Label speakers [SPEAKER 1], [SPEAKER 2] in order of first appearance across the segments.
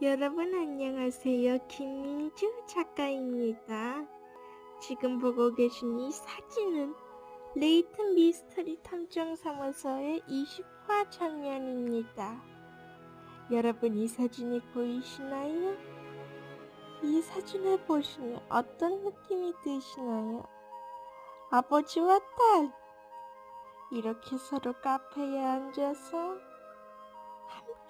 [SPEAKER 1] 여러분 안녕하세요. 김민주 작가입니다. 지금 보고 계신 이 사진은 레이튼 미스터리 탐정사무소의 20화 장면입니다. 여러분 이 사진이 보이시나요? 이 사진을 보시면 어떤 느낌이 드시나요? 아버지와 딸 이렇게 서로 카페에 앉아서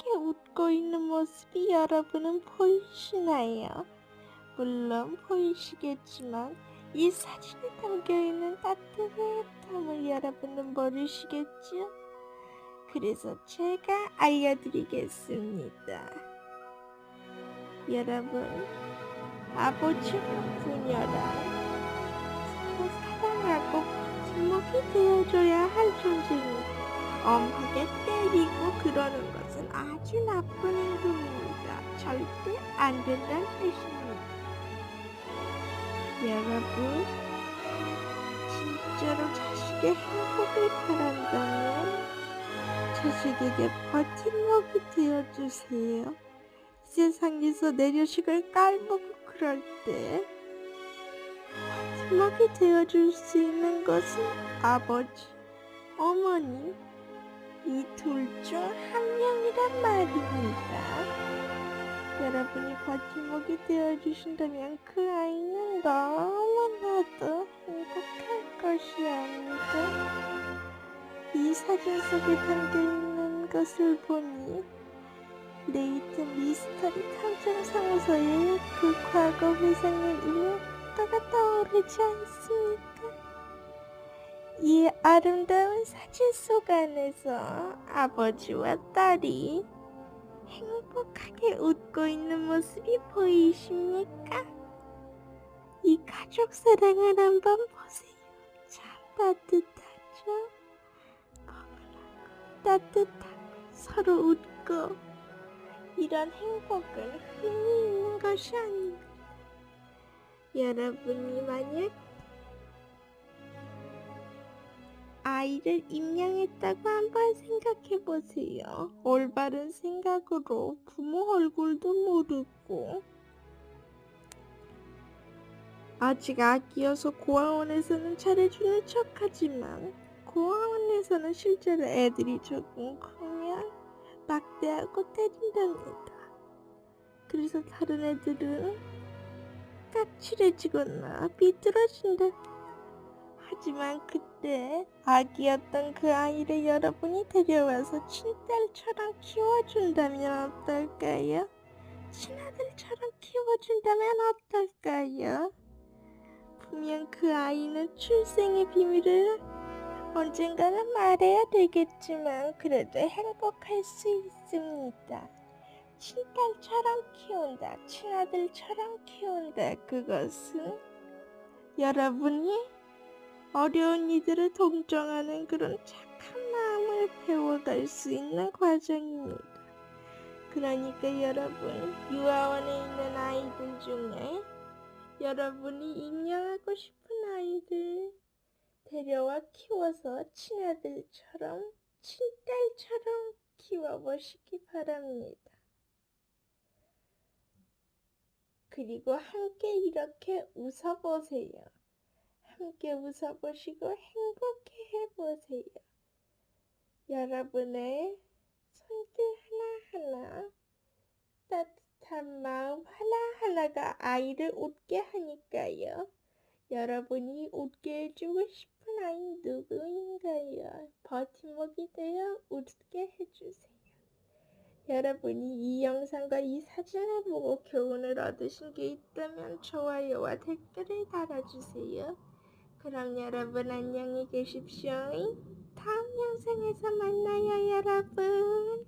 [SPEAKER 1] 함께 웃고 있는 모습이 여러분은 보이시나요? 물론 보이시겠지만 이 사진에 담겨있는 따뜻함을 여러분은 모르시겠죠? 그래서 제가 알려드리겠습니다. 여러분, 아버지와 부녀랑 서로 사랑하고 버팀목이 되어줘야 할 존재입니다. 엄하게 때리고 그러는 것 은 아주 나쁜 행동입니다. 절대 안 된다는 뜻입니다. 여러분, 진짜로 자식의 행복을 바란다면 자식에게 버팀목이 되어주세요. 세상에서 내려식을 깔보고 그럴 때 버팀목이 되어줄 수 있는 것은 아버지, 어머니, 이 둘 중 한 명이란 말입니다. 여러분이 버팀목이 되어주신다면 그 아이는 너무나도 행복할 것이옵니다. 이 사진 속에 담겨있는 것을 보니 레이튼 미스터리 탐정 사무소의 그 과거 회상의 일화가 떠오르지 않습니까? 이 아름다운 사진 속 안에서 아버지와 딸이 행복하게 웃고 있는 모습이 보이십니까? 이 가족 사랑을 한번 보세요. 참 따뜻하죠? 포근하고 따뜻하고 서로 웃고 이런 행복은 흔히 있는 것이 아닙니다. 여러분이 만약 아이를 입양했다고 한번 생각해 보세요. 올바른 생각으로 부모 얼굴도 모르고 아직 아기여서 고아원에서는 잘해주는 척하지만 고아원에서는 실제로 애들이 조금 크면 막대하고 때린답니다. 그래서 다른 애들은 까칠해지거나 비뚤어진다. 하지만 그때 아기였던 그 아이를 여러분이 데려와서 친딸처럼 키워준다면 어떨까요? 친아들처럼 키워준다면 어떨까요? 분명 그 아이는 출생의 비밀을 언젠가는 말해야 되겠지만 그래도 행복할 수 있습니다. 친딸처럼 키운다, 친아들처럼 키운다. 그것은 여러분이 어려운 이들을 동정하는 그런 착한 마음을 배워갈 수 있는 과정입니다. 그러니까 여러분, 유아원에 있는 아이들 중에 여러분이 입양하고 싶은 아이들 데려와 키워서 친아들처럼, 친딸처럼 키워보시기 바랍니다. 그리고 함께 이렇게 웃어보세요. 함께 웃어보시고 행복해 해보세요. 여러분의 손길 하나하나 따뜻한 마음 하나하나가 아이를 웃게 하니까요. 여러분이 웃게 해주고 싶은 아이 누구인가요? 버팀목이 되어 웃게 해주세요. 여러분이 이 영상과 이 사진을 보고 교훈을 얻으신 게 있다면 좋아요와 댓글을 달아주세요. 그럼 여러분 안녕히 계십시오. 다음 영상에서 만나요 여러분.